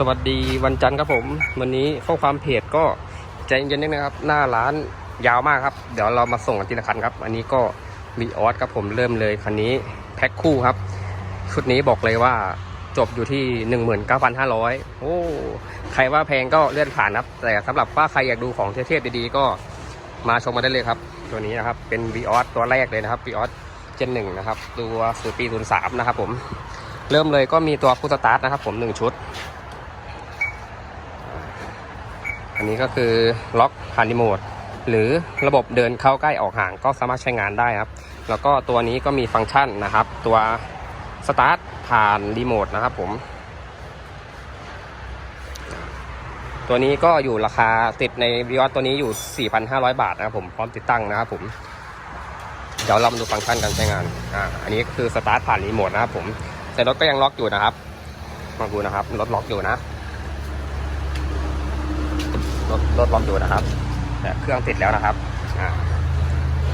สวัสดีวันจันทร์ครับผม วันนี้ข้อความเพจก็ใจเย็นๆนิดนะครับ หน้าร้านยาวมากครับ เดี๋ยวเรามาส่งกันทีละคันครับ อันนี้ก็มีออสครับผมเริ่มเลยคันนี้แพ็คคู่ครับ ชุดนี้บอกเลยว่าจบอยู่ที่ 19,500 โอ้ ใครว่าแพงก็เลื่อนผ่านครับ แต่สำหรับว่าใครอยากดูของเทพๆดีๆ ก็มาชมมาได้เลยครับ ตัวนี้นะครับเป็น v ีออสตัวแรกเลยนะครับ v ีออสเจนหนึ่งนะครับ ตัวสูตรปีศูนย์สามนะครับผม เริ่มเลยก็มีตัวพุทสตาร์ทนะครับผมหนึ่งชุด อันนี้ก็คือล็อกผ่านรีโมทหรือระบบเดินเข้าใกล้ออกห่างก็สามารถใช้งานได้ครับ แล้วก็ตัวนี้ก็มีฟังก์ชันนะครับ ตัวสตาร์ทผ่านรีโมทนะครับผม ตัวนี้ก็อยู่ราคาติดในวิออสตัวนี้อยู่ 4,500 บาทนะครับผมพร้อมติดตั้งนะครับผมเดี๋ยวเรามาดูฟังก์ชันการใช้งานอ่าอันนี้คือสตาร์ทผ่านรีโมทนะครับผมแต่รถก็ยังล็อกอยู่นะครับมาดูนะครับรถล็อกอยู่นะ รถรถลอกอยู่นะครับแต่เครื่องติดแล้วนะครับ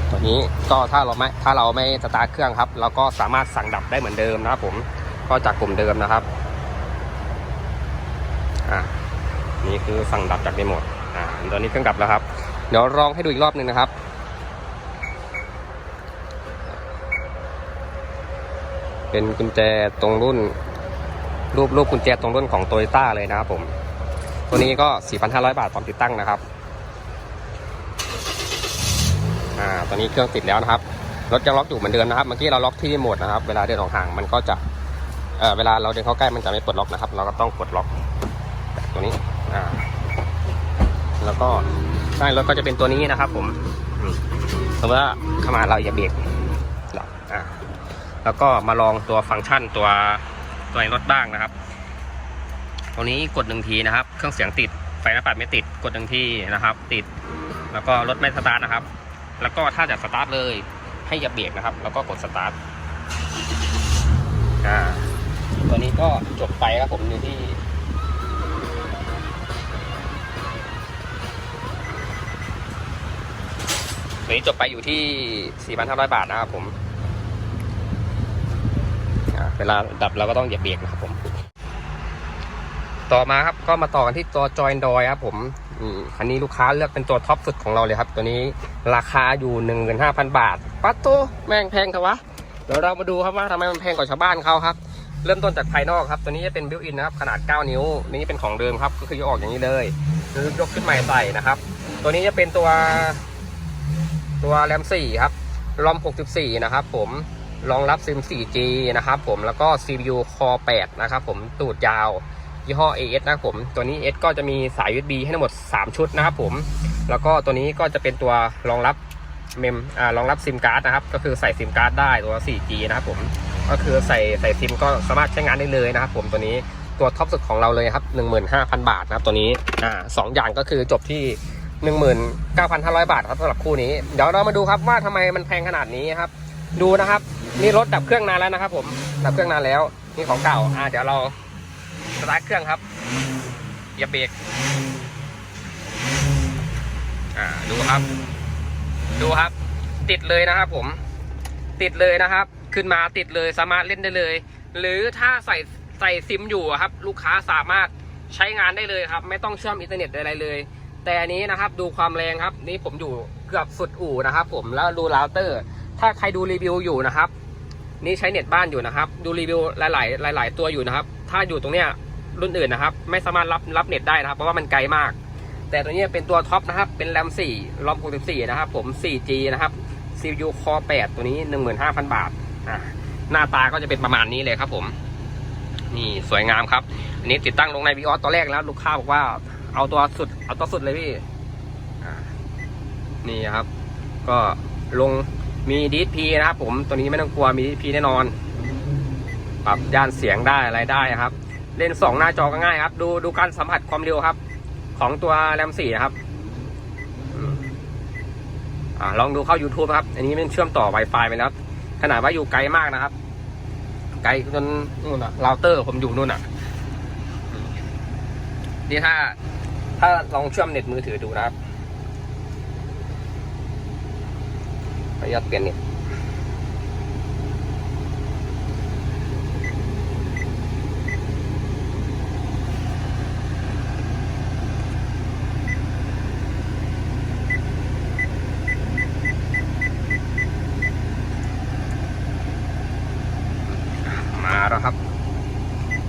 ตัวนี้ก็ถ้าเราไม่ถ้าเราไม่สตาร์ทเครื่องครับ เราก็สามารถสั่งดับได้เหมือนเดิมนะครับผมก็จากกลุ่มเดิมนะครับอ่านี่คือสั่งดับจากรีโมทอ่าตอนนี้เครื่องดับแล้วครับ เดี๋ยวลองให้ดูอีกรอบหนึ่งนะครับเป็นกุญแจตรงรุ่น รูปรูปกุญแจตรงรุ่นของโตโยต้าเลยนะครับผม ตัวนี้ก็ 4,500 บาทพร้อมติดตั้งนะครับ อ่า ตอนนี้เครื่องติดแล้วนะครับ รถยังล็อกอยู่เหมือนเดิมนะครับ เมื่อกี้เราล็อกที่รีโมทนะครับ เวลาเดินออกห่างมันก็จะ เอ่อ เวลาเราเดินเข้าใกล้มันจะไม่ปลดล็อกนะครับ เราก็ต้องกดล็อกแบบตัวนี้ อ่า แล้วก็ใช่รถก็จะเป็นตัวนี้นะครับผมอืมสมมติว่าเข้ามาเราอย่าเบรกหรอกอ่าแล้วก็มาลองตัวฟังก์ชันตัวตัวในรถบ้างนะครับ ตรงนี้กดหนึ่งทีนะครับ เครื่องเสียงติด ไฟหน้าปัดไม่ติด กดหนึ่งทีนะครับ ติด แล้วก็รถไม่สตาร์ทนะครับ แล้วก็ถ้าจะสตาร์ทเลย ให้อย่าเบรกนะครับ แล้วก็กดสตาร์ทอ่าตัวนี้ก็จบไปครับผมอยู่ที่ตัวนี้จบไปอยู่ที่ 4,500 บาทนะครับผม เวลาดับเราก็ต้องเหยียบเบรกนะครับผม ต่อมาครับก็มาต่อกันที่ตัวจอยดอยครับผมอืมคันนี้ลูกค้าเลือกเป็นตัวท็อปสุดของเราเลยครับ ตัวนี้ราคาอยู่15,000บาทปัตโตแม่งแพงเถอะวะเดี๋ยวเรามาดูครับว่าทำไมมันแพงกว่าชาวบ้านเขาครับเริ่มต้นจากภายนอกครับ ตัวนี้จะเป็นบิวอินนะครับ ขนาด 9 นิ้ว นี่เป็นของเดิมครับ ก็คือยกออกอย่างนี้เลยหรือยกขึ้นใหม่ใส่นะครับ ตัวนี้จะเป็นตัว ตัวแรม 4 ครับ รอม 64 นะครับผม รองรับซิม 4G นะครับผม แล้วก็ CPU Core 8 นะครับผม ตูดยาว ยี่ห้อ AS นะครับผม ตัวนี้ S ก็จะมีสาย USB ให้ทั้งหมด 3 ชุดนะครับผม แล้วก็ตัวนี้ก็จะเป็นตัวรองรับเมมอ่ารองรับซิมการ์ดนะครับ ก็คือใส่ซิมการ์ดได้ตัว 4G นะครับผม ก็คือใส่ใส่ซิมก็สามารถใช้งานได้เลยนะครับผมตัวนี้ตัวท็อปสุดของเราเลยครับ 15,000 บาทนะครับตัวนี้อ่าสองอย่างก็คือจบที่19,500 บาทครับสำหรับคู่นี้ เดี๋ยวเรามาดูครับว่าทำไมมันแพงขนาดนี้ครับ ดูนะครับ นี่รถดับเครื่องนานแล้วนะครับ ผมดับเครื่องนานแล้วนี่ของเก่าอ่าเดี๋ยวเรา ตาร์ทเครื่องครับอย่าเบรกอ่าดูครับ ดูครับ ติดเลยนะครับผม ติดเลยนะครับ ขึ้นมาติดเลยสามารถเล่นได้เลย หรือถ้าใส่ใส่ซิมอยู่ครับ ลูกค้าสามารถใช้งานได้เลยครับ ไม่ต้องเชื่อมอินเทอร์เน็ตใดๆเลย แต่อันนี้นะครับ ดูความแรงครับ นี่ผมอยู่เกือบสุดอู่นะครับ ผมแล้วดูเราเตอร์ ถ้าใครดูรีวิวอยู่นะครับ นี่ใช้เน็ตบ้านอยู่นะครับ ดูรีวิวหลาย ๆ หลาย ๆ ตัวอยู่นะครับ ถ้าอยู่ตรงเนี้ย รุ่นอื่นนะครับ ไม่สามารถรับรับเน็ตได้นะครับ เพราะว่ามันไกลมาก แต่ตัวนี้เป็นตัวท็อปนะครับ เป็นแรม4รอม64นะครับ ผม 4G นะครับ CPU Core 8 ตัวนี้ 15,000 บาทอะหน้าตาก็จะเป็นประมาณนี้เลยครับ ผม นี่สวยงามครับ อันนี้ติดตั้งลงใน v ีออตตัวแรกแล้ว ลูกค้าบอกว่าเอาตัวสุด เอาตัวสุดเลยพี่นี่ครับ ก็ลงมีดีพีนะครับ ผมตัวนี้ไม่ต้องกลัวมีดีพีแน่นอน ปรับย่านเสียงได้อะไรได้ครับ เล่นสองหน้าจอก็ง่ายครับ ดูดูการสัมผัสความเร็วครับ ของตัวแรมสี่นะครับอ่าลองดูเข้า YouTube ครับ อันนี้มันเชื่อมต่อ Wi-Fi ไปแล้ว ขนาดว่าอยู่ไกลมากนะครับ ไกลจนนู่นอะเราเตอร์ผมอยู่นู่นอะนี่ถ้า ถ้าลองเชื่อมเน็ตมือถือดูนะครับขออนุญาตเปลี่ยนเน็ต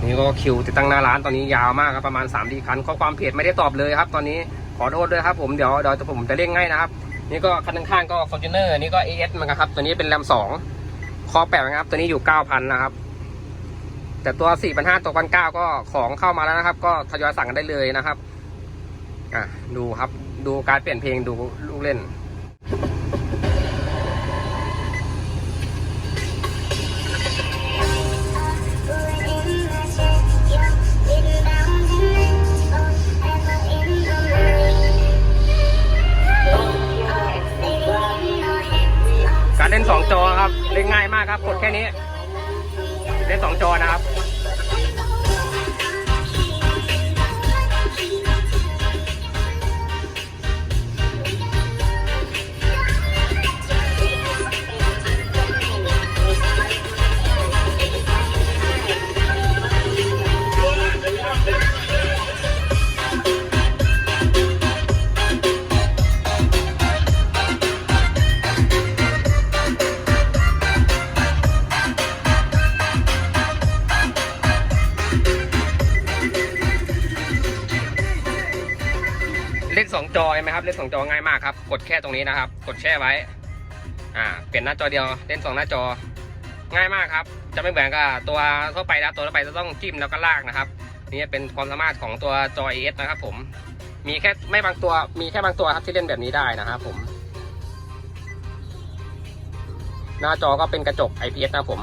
นี่ก็ คิวติดตั้งหน้าร้านตอนนี้ยาวมากครับประมาณ3ามดีคันข้อความเพจไม่ได้ตอบเลยครับ ตอนนี้ขอโทษด้วยครับผมเดี๋ยวเดี๋ยวผมจะเร่งให้นะครับ นี่ก็คันข้างๆก็ฟอร์จูเนอร์นี่ก็ AS เหมือนกันครับตัวนี้เป็นแรมสองคอแปดนะครับ ตัวนี้อยู่9,000นะครับ แต่ตัว4,500ตัว1,900ก็ของเข้ามาแล้วนะครับ ก็ทยอยสั่งกันได้เลยนะครับอะดูครับดูการเปลี่ยนเพลงดูลูกเล่น มากครับ กดแค่นี้เล่นสองจอนะครับ เล่นสองจอใช่ไหมครับเล่นสองจอง่ายมากครับ กดแค่ตรงนี้นะครับ กดแช่ไว้ อ่าเปลี่ยนหน้าจอเดียวเล่นสองหน้าจอง่ายมากครับ จะไม่เหมือนกับตัวทั่วไปนะตัวทั่วไปจะต้องจิ้มแล้วก็ลากนะครับนี่เป็นความสามารถของตัวจอ AS นะครับ ผม มีแค่ไม่บางตัวมีแค่บางตัวครับที่เล่นแบบนี้ได้นะครับผม หน้าจอก็เป็นกระจก IPS นะครับผม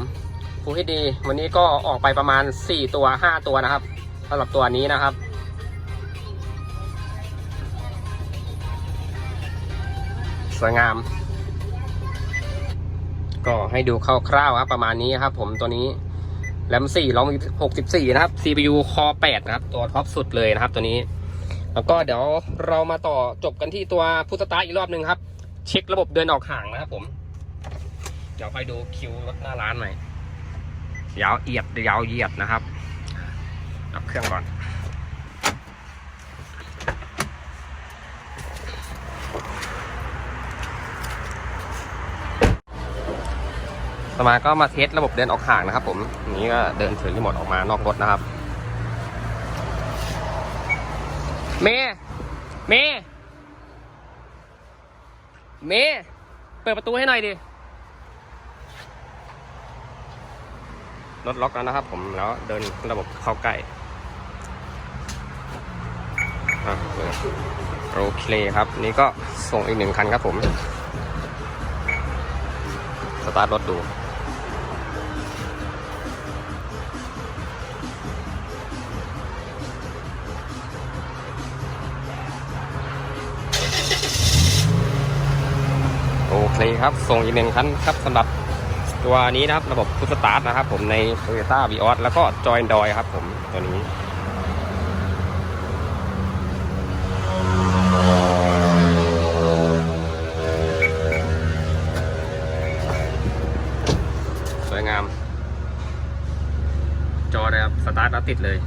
Full HD วันนี้ก็ออกไปประมาณ 4 ตัว 5 ตัวนะครับสำหรับตัวนี้นะครับ วยงาม ก็ให้ดูคร่าวๆครับ ประมาณนี้ครับผมตัวนี้แรม4 164นะครับ CPU Core 8นะครับ ตัวท็อปสุดเลยนะครับ ตัวนี้ แล้วก็เดี๋ยวเรามาต่อจบกันที่ตัวพุทสตาอีกรอบหนึ่งครับ เช็คระบบเดินออกห่างนะครับผม เดี๋ยวไปดูคิวรถหน้าร้านหน่อยยาวเอียดยาวเหยียดนะครับดับเครื่องก่อน สมาก็มาเทสระบบเดินออกห่างนะครับผมนี้ก็เดินถือรีโมทออกมานอกรถนะครับ เมเมเมเปิดประตูให้หน่อยดิ รถล็อกแล้วนะครับผมแล้วเดินระบบเข้าใกล้อะเปิดโอเคครับ นี่ก็ส่งอีกหนึ่งคันครับผม สตาร์ทรถดู เคครับส่งอีกหนึ่งคันครับสำหรับตัวนี้นะครับระบบพุทสตาร์ทนะครับ ผมใน Toyota v ีออสแล้วก็จอยดอยครับ ผมตัวนี้สวยงาม จอเลยครับสตาร์ทแล้วติดเลย